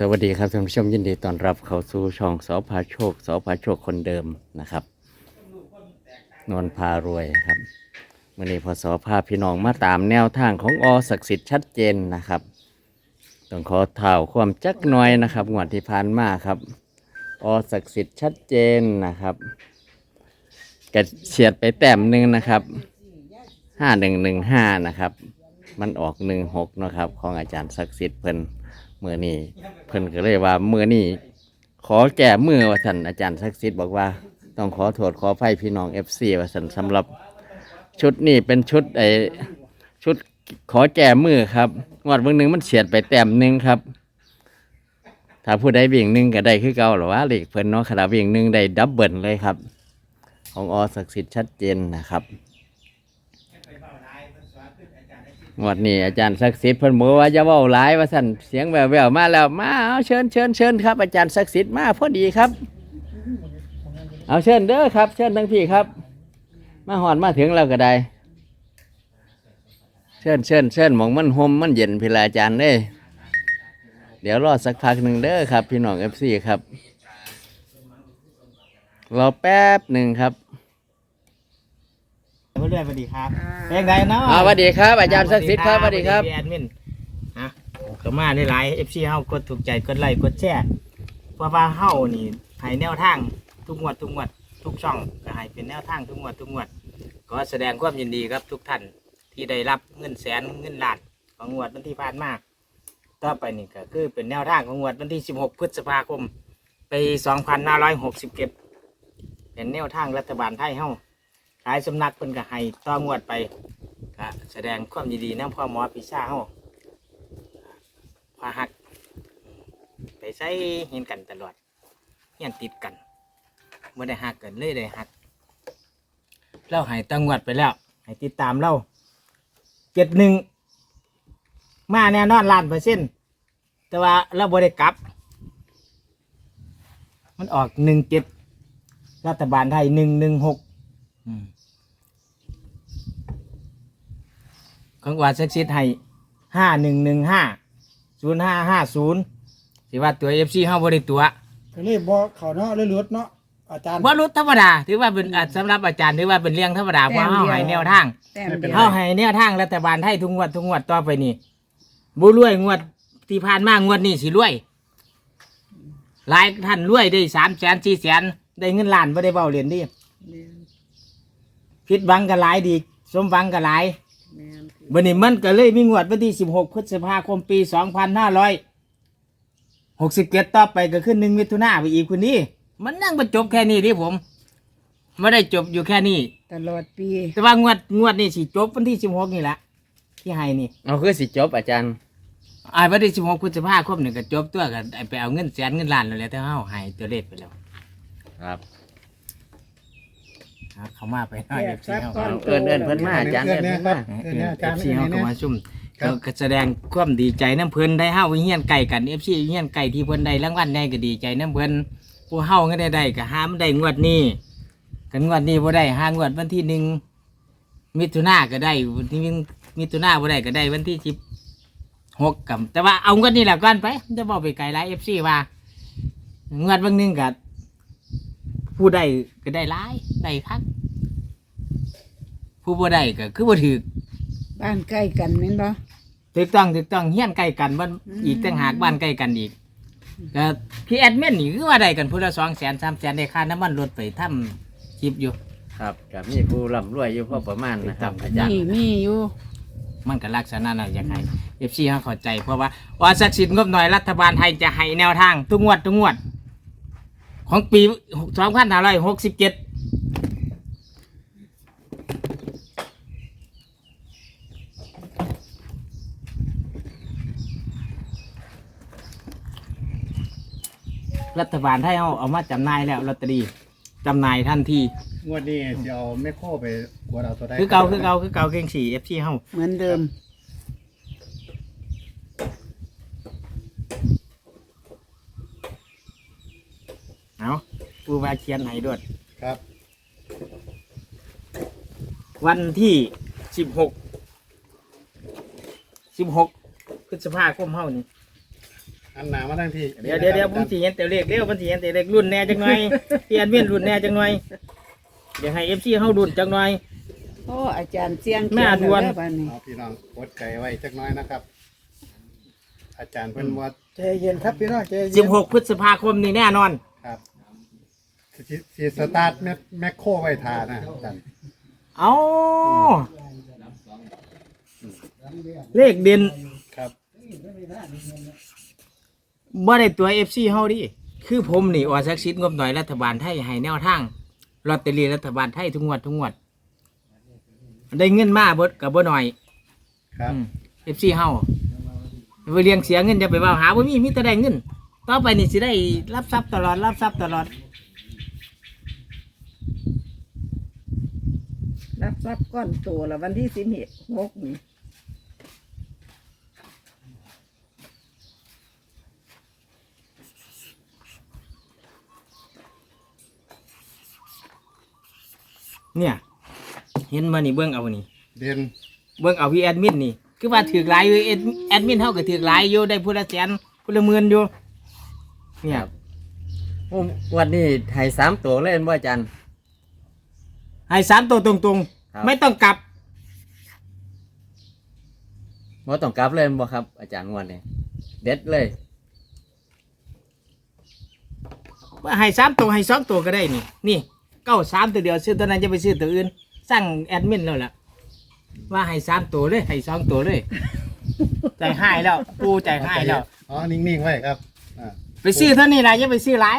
สวัสดีครับท่านผู้ชมยินดีต้อนรับเข้าสู่ช่องสอพาโชคสอพาโชคคนเดิมนะครับนวลพารวยครับมื่อนี้พอสอพาพี่น้องมาตามแนวทางของอศักดิ์สิทธิ์ชัดเจนนะครับต้องขอเท่าความจักหน้อยนะครับงวดที่ผ่านมาครับ อศักดิ์สิทธิ์ชัดเจนนะครับกระเฉียดไปแต้มหนึ่งนะครับห้าหนึ่งหนึ่งห้านะครับ มันออกหนึ่งหกนะครับ ของอาจารย์ศักดิ์สิทธิ์เพิ่น มื่อนี้เพิ่นก็เลยว่ามื่อนี้ขอแก้มือว่าสันอาจารย์ศักดิ์สิทธิ์บอกว่า ต้องขอโทษขอไฟพี่น้องเอฟซีว่าสันสำหรับชุดนี้เป็นชุดไอชุดขอแก้มือครับงวดเบื้องหนึ่งมันเฉียดไปแต้มหนึ่งครับ ถ้าผู้ใดวิ่ยงหนึ่งก็ได้คือเก่าหรือว่าเลขเพิ่นเนาะขณะวิ่ยงหนึ่งได้ดับเบิลเลยครับ ของอศักดิ์สิทธิ์ชัดเจนนะครับ งวดนี้อาจารย์ศักดิ์สิทธิ์เพิ่นบอกว่าจะเว้าหลายว่าสั่นเสียงแววๆมาแล้วมาเอาเชิญเชิญเชิญครับ อาจารย์ศักดิ์สิทธิ์มาพอดีครับ เอาเชิญเด้อครับ เชิญทั้งพี่ครับ มาหอดมาถึงแล้วก็ได้ เชิญเชิญเชิญหมองมันหมมันเย็นพิลาอาจารย์เด้เดี๋ยวรอสักพักหนึ่งเด้อครับ พี่น้องเอฟซีครับรอแป๊บหนึ่งครับ เพื่อนๆสวัสดีครับเพลงใดเนาะอ่าสวัสดีครับ อาจารย์ศักดิ์สิทธิ์ครับสวัสดีครับพี่แอดมินฮะก็มาในหลายเอฟซีเฮากดถูกใจกดไลค์กดแชร์เพราะว่าเฮานี่ให้แนวทางทุกงวดทุกงวดทุกช่องก็ให้เป็นแนวทางทุกงวดทุกงวดก็แสดงความยินดีครับทุกท่านที่ได้รับเงินแสนเงินล้านของงวดวันที่ผ่านมาต่อไปนี่ก็คือเป็นแนวทางของงวดวันที่ 16 พฤษภาคมปี2567เป็นแนวทางรัฐบาลไทยเฮา หายสำนักเพิ่นก็ให้ต่องวดไปก็แสดงความยินดีนำพ่อหมอพิซซ่าเฮาพาหัก ไปใช้เห็นกันตลอดเฮียนติดกันเมื่ได้หักกันเลยได้หักเราให้ต่องวดไปแล้วให้ติดตามเราเจ็ดหนึ่งมาแน่นอนล้านเปอร์เซ็นต์แต่ว่าเราบ่ได้กลับ มันออกหนึ่งเจ็ดรัฐบาลไทยหนึ่งหนึ่งหก อืม ของวัดเซ็กซิตให้ห้าหนึ่งหนึ่งห้าศูนย์ห้าห้าศูนย์สิว่าตัวเอฟซีห้าบริตัวก็เลยบอกเขาเนาะเลยหลุดเนาะอาจารย์ว่ารุดธรรมดาถือว่าเป็นอะสำหรับอาจารย์ถือว่าเป็นเรื่องธรรมดาเพราะเฮาให้แนวทาง แต้มเดียวเฮาให้แนวทางรัฐบาลไทยทุกงวดทุกงวดต่อไปนี่บุรวยงวดที่ผ่านมางวดนี้สิรวยหลายท่านรวยได้สามแสนสี่แสนได้เงินล้านไม่ได้เบาเหรียญดิแม่นผิดหวังก็หลายดี สมหวังก็หลาย แม่น วันนี้มันก็เลยมีงวดวันที่ 16 พฤษภาคมปี 2567 ต่อไปก็ขึ้นหนึ่งมิถุนาไปอีกคนนี้มันนั่งมาจบแค่นี้ที่ผมไม่ได้จบอยู่แค่นี้ ตลอดปี แต่ว่างวดงวดนี่สิจบวันที่ 16 นี่แหละที่ให้นี่เอาคือสิจบอาจารย์อ่าวันที่ 16 พฤษภาคมนี่ก็จบตัวกันไปเอาเงินแสนเงินล้านแล้วแหละแต่เฮาให้ตัวเลขไปแล้ว ครับ ครับเขามาไปหน่อยแยก FC ซับเฮาก่อนเอิญเอิญเพิ่นมาอาจารย์เอิญเพิ่นมา เออเนี่ยอาจารย์เอฟซีเฮาก็มาซุ่มครับ ก็แสดงความดีใจน้ำเพิ่นได้เฮาเฮียนไก่กันเอฟซีเฮียนไก่ที่เพิ่นได้รางวัลใหญ่ก็ดีใจน้ำเพิ่นผู้เฮาก็ได้ได้ก็หามันได้งวดนี้กันงวดนี้บ่ได้หางวดวันที่หนึ่งมิถุนาก็ได้วันที่หนึ่งมิถุนาบ่ได้ก็ได้วันที่สิบหกกับแต่ว่าเอางวดนี้แหละก่อนไปจะบอกไปไกลหลายเอฟซีว่า งวดบางหนึงก็ ผู้ได้ก็ได้หลายได้คัก ผู้บ่ได้ก็คือบ่ถือบ้านใกล้กันแม่นบ่ ถูกต้องถูกต้องเฮียนใกล้กันบ้านอืม อีกต่างหากบ้านใกล้กันอีกก็พี่แอดมินนี่คือว่าได้กันพูละสองแสนสามแสนได้ค่าน้ำมันรถไปทำคลิปอยู่ ครับกับมีผู้ร่ำรวยอยู่พอประมาณนะครับอาจารย์มีมีอยู่มันก็ลักษณะนั้นอย่างไรเอฟซีเขาเข้าใจเพราะว่าว่าศักดิ์สิทธิ์งบหน่อยรัฐบาลไทยจะให้แนวทางทุกงวดทุกงวด ของปีสองพันห้าร้อยหกสิบเจ็ดรัฐบาลไทยเอาเอามาจำหน่ายแล้วลอตเตอรี่จำหน่ายทันทีงวดนี้เดี๋ยวแม่โคไปกวดเอาตัวได้คือเก่าคือเก่าคือเก่าเก่งสี่เอฟซีเฮาเหมือนเดิม เอา ปูวาเขียนให้ด้วยครับ วันที่สิบหกสิบหกพฤษภาคมเฮานี่อันหนามาทั้งที่เดี๋ยวเดี๋ยวเดี๋ยวผมสิเห็นแต่เลขเดี๋ยวผมสิเห็นแต่เลขรุ่นแหน่จังหน่อยพี่แอดมินรุ่นแหน่จังหน่อยเดี๋ยวให้ FC เฮารุ่นจังหน่อยโอ้อาจารย์เสียงแม่ดวนเขียแล้วเด้อบัดนี้เอาพี่น้องกดใจไว้จักหน้อยนะครับ อาจารย์เพิ่นว่าใจเย็นครับพี่น้องใจเย็น16พฤษภาคมนี่แน่นอนครับ สิสิสตาร์ทแมคแมคโครไว้ทานะอาจารย์เอาเลขเด่นครับ บ่ได้ตัว FC เฮาดิคือผมนี่ออสักชิดงบหน่อยรัฐบาลไทยให้แนวทางลอตเตอรี่รัฐบาลไทยทุกงวดทุกงวด ได้เงินมาเบิดกับบ่หน่อยครับ เอฟซีเฮาไปเลี้ยงเสียเงินจะไปว่าหาบ่มีมีแต่ได้เงิน ต่อไปนี่สิได้รับทรัพย์ตลอดรับทรัพย์ตลอด รับทรัพย์ก้อนโตัวละวันที่สิบหกนี่เนี่ย เห็นมานี่เบิ่งเอานี่เด่นเบิ่งเอาพี่แอดมินนี่ คือว่าถือหลายอยู่แอดแอดมินเฮาก็ถือหลายอยู่ได้ผู้ละแสนผู้ละหมื่นอยู่เนี่ยโอ้วันนี้ให้สามตัวเล่นบ่อาจารย์ให้สามตัวตรง ครับๆไม่ต้องกลับ บ่ต้องกลับเล่นบ่ครับ อาจารย์งวันนี้เด็ดเลย ว่าให้สามตัวให้สองตัวก็ได้นี่ นี่เก้าสามตัวเดียวซื้อตัวนั้นจะไปซื้อตัวอื่น สั่งแอดมินแล้วล่ะ ว่าให้สามตัวเลยให้สองตัวเลย ใจหายแล้วปูใจหายแล้ว อ๋อ นิ่งๆไว้ครับอ่าไปซื้อเท่านี้นะอย่าไปซื้อหลาย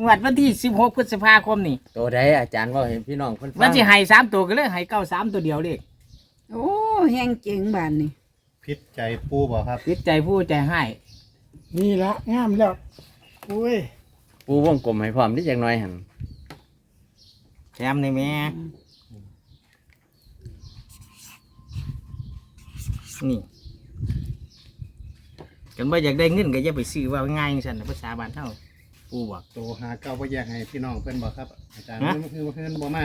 งวดวันที่สิบหกพฤษภาคมนี่ตัวใดอาจารย์ว่าเห็นพี่น้องเพิ่นฟัมันงจะให้สามตัวก็เลยให้เก้าสามตัวเดียวเลยโอ้แห้งเจ๋งบานนี่พิษใจปูบ่ครับ จิตใจผู้ใจให้นี่ละงามแล้วโอ้ยปูวงกลมให้พร้อมนิดจังน้อยหั่นแถมในแม่นี่กันว่าอยากได้เงินก็อย่าไปซื้อว่าง่ายจังสันน่ะภาษาบ้านเท่า ปูบอกโตหาเก้าบ่แยกให้พี่น้องเพิ่นบ่ครับ อาจารย์ฮะเมื่อคืนเมื่อคืนบ่มา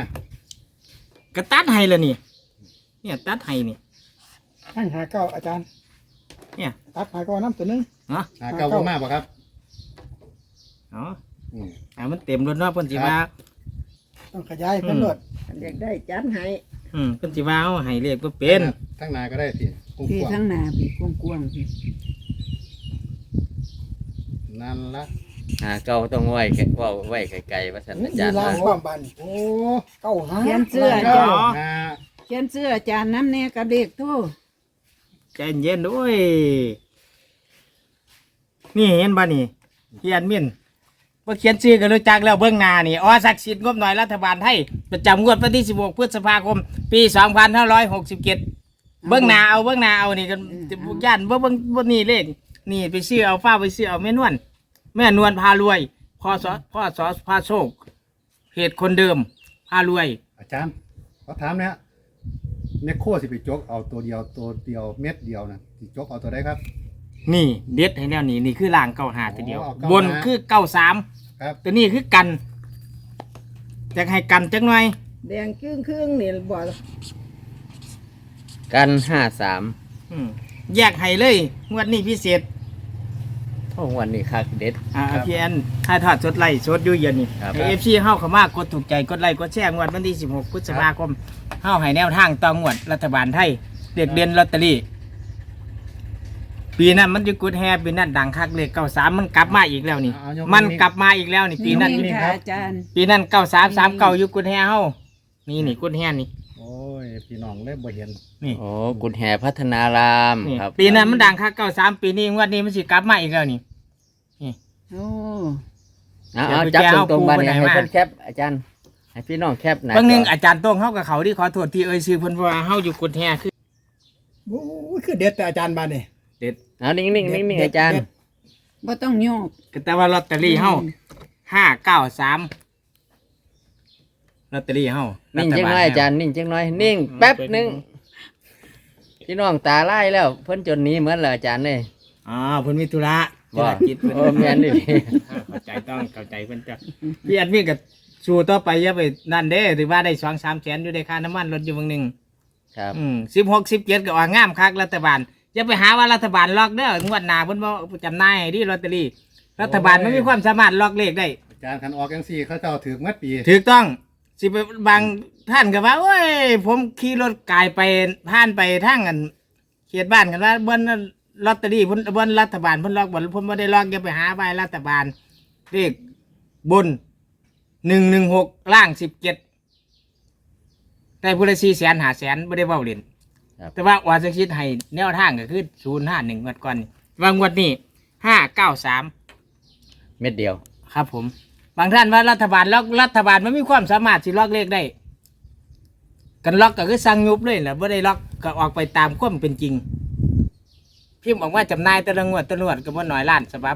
ก็ตัดให้แล้วนี่ เนี่ยตัดให้นี่ตั้งหาเก้าอาจารย์เนี่ย ตัดหาเก้าน้ำตัวหนึงเนาะหาเก้าบ่มาบ่ครับเนาะอืมอ่ามันเต็มรถเนาะเพิ่นสิว่า ต้องขยายเพิ่นอืมรวดคันอยากได้จัดให้อืมเพิ่นสิว่าเอาให้เลขบ่เป็น ทั้งนาก็ได้พี่กุ้งพี่กวางทั้งหนาพี่กว้างๆพี่นั่นละ หาเก่าต้องไว้แค่เว่าไว้ไกลๆว่าซั่นอามีจารย์ล่างว่าความบานโอ้เก้าหาเขียนเสื้อเก้าหาเขียนเสื้ออาจารย์น้ำเนี่ยกับเด็กโทษใจเย็นด้วยนี่เห็นบ่นี่เฮียนมินว่าเขียนชื่อกันรู้จักแล้วเบื้องหน้านี่อศักดิ์สิทธิ์งบหน่อยรัฐบาลไทยประจำงวดวันที่ 16 พฤษภาคม ปี 2567เบื้องหน้าเอาเบื้องหน้าเอานี่กันย่านว่าเบื้องบ่นี่เลขนี่ไปซื้อเอาฟ้าไปซื้อเอาแม่นวล แม่นวลพารวยพ่อสอพ่อสอพาโชคเพจคนเดิมพารวย อาจารย์เขาถามเนี่ยเนโคสิไปจกเอาตัวเดียวตัวเดียวเม็ดเดียวนะสิจกเอาตัวได้ครับ นี่เด็ดให้แล้วนี่นี่คือล่างเก้าหาตัวเดียว อ๋อเก้าบนห้าคือเก้าสามครับตัวนี้คือกันจะให้กันจังหน่อย แดงครึ่งครึ่งๆนี่บ่กันห้าสามอืมแยกให้เลยงวดนี้พิเศษโอ้วันนี้คักเด็ด อ่าพีแอนถ่ายทอดสดไล่สดอยู่เย็นนี่ครับ เอฟซีเข้าเข้ามากดถูกใจกดไลค์กดแชร์งวดวันที่ 16พฤษภาคมเข้าให้แนวทางต่องวดรัฐบาลไทยเด็กเด่นลอตเตอรี่ ปีนั้นมันจะกุดแฮปีนั้นดังคักเลขเก้าสามมันกลับมาอีกแล้วนี่ เอายกมันนิ้วกลับมาอีกแล้วนี่ปีนั้นนี่ค่ะอาจารย์ ปีนั้นเก้าสามสามเก้าอยู่กุดแฮเฮานี่นี่กุดแฮนี่โอ้ยพี่น้องเลยบ่เห็นนี่โอ้กุฎแห่พัฒนารามนี่ครับปีนั้นมันดังคักเก้าสามปีนี้งวดนี้มันสิกลับมาอีกแล้วนี่ โอ้เอาเดี๋ยวเอาจับไปแก้ตรงๆเอาบันปูนี้ไปไหนให้มาเพิ่นแคปอาจารย์ ให้พี่น้องแคปหนะบางหนึงอาจารย์โต้งเฮากับเขาที่ขอโทษที่เอ่ยชื่อเพิ่นว่าเฮาอยู่กุดแฮคือโอ้ยคือเด็ดแต่อาจารย์บานนี่ เด็ดเอานิ่งๆนิ่งๆอาจารย์ บ่ต้องโยกแต่ว่าลอตเตอรี่เฮาห้าเก้าสามลอตเตอรี่เฮานิ่นิ่งจังน้อยอาจารย์นิ่งจังน้อยนิ่งแป๊บหนึงพี่น้องตาไล่แล้ว เพิ่นจนหนี้เหมือนเลยอาจารย์เลย อ๋อเพิ่นมีธุระว่า ธุรกิจเพิ่นโอ้แม่นดิเข้าใจต้องเข้าใจเพิ่นจ้ะพี่อันมีก็สู้ต่อไปอย่าไปนั่นเด้ถือว่าได้สองสามแสนอยู่ได้ค่าน้ำมันรถอยู่บางหนึงครับอืมสิบหกสิบเจ็ดก็ว่างามคักรัฐบาลจะไปหาว่ารัฐบาลล็อกเด้องวดหน้าเพิ่นบ่จำหน่ายให้ดิลอตเตอรี่รัฐบาลไม่มีความสามารถล็อกเลขได้ อาจารย์คันออกจังซี่เขาเจ้าถือมัดปีถูกต้องสิไปบางท่านก็ว่าโอ้ย ผมขี่รถกายไปผ่านไปทางกันเขตบ้านกันว่าบน ลอตเตอรี่เพิ่นบนรัฐบาลเพิ่นล็อกบ่ผมบ่ได้ล็อกอย่าไปหาใบรัฐบาลเลขบนหนึ่งหนึ่งหกล่างสิบเจ็ดแต่ผู้ละสี่แสนหาแสนไม่ได้เว้าเล่นครับ แต่ว่าว่าจะคิดให้แนวทางก็คือศูนย์ห้าหนึ่งงวดก่อนนี่วางวดนี้ห้าเก้าสาม เม็ดเดียว ครับผม บางท่านว่ารัฐบาลล็อกรัฐบาลไม่มีความสามารถสิล็อกเลขได้ กันล็อกก็คือสั่งยุบเลยแหละไม่ได้ล็อกก็ออกไปตามความเป็นจริง พิมพ์ออกมาจำหนายแตะละงวดแตะละงวดก็บ่น้อยล้านฉบับ